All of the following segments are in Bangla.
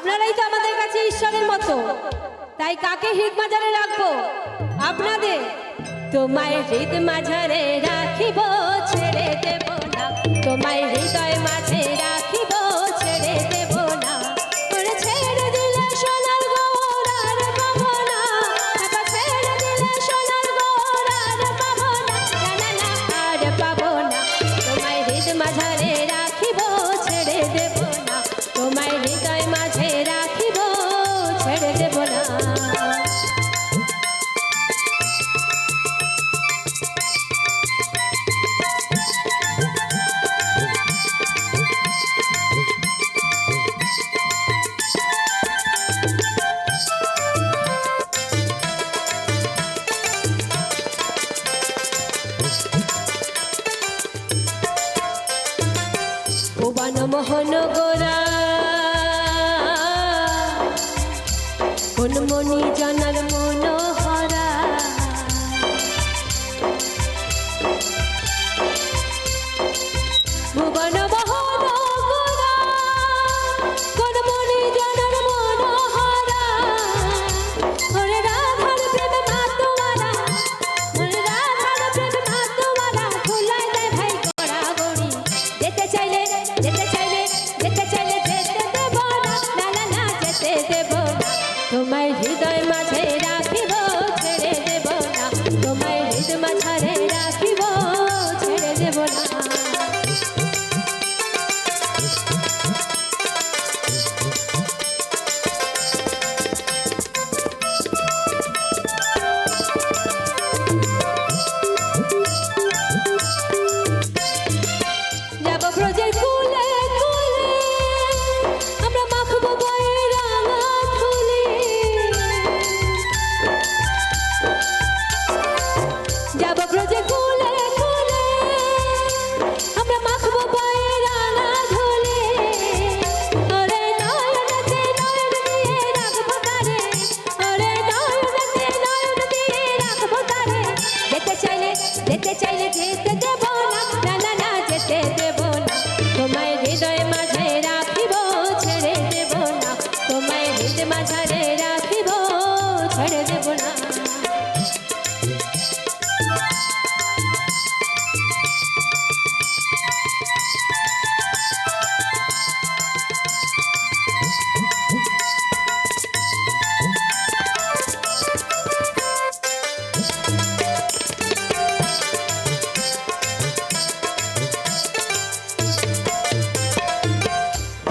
আপনারাই তো আমাদের কাছে ঈশ্বরের মতো। তাই কাকে হিট মাঝারে রাখব? আপনাদের। তোমায় হৃদ মাঝারে রাখিব, ছেড়ে দেব না। তোমায় হৃদয় মাঝে রাখিব ভুবন মোহন গোরা। মনি জানার মনোহরা তোমায় যেতে দেব না না না না যেতে দেব না তোমায় হৃদয় মাঝে রাখিব ছেড়ে দেব না না।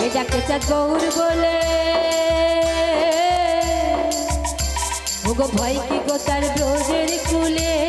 এটাকে চাঁদ গৌর বলে। ভয় কি গো তার ব্রজের কুলে?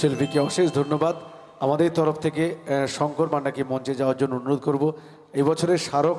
শিল্পীকে অশেষ ধন্যবাদ। আমাদের তরফ থেকে শঙ্কর মান্নাকে মঞ্চে যাওয়ার জন্য অনুরোধ করব। এবছরের স্মারক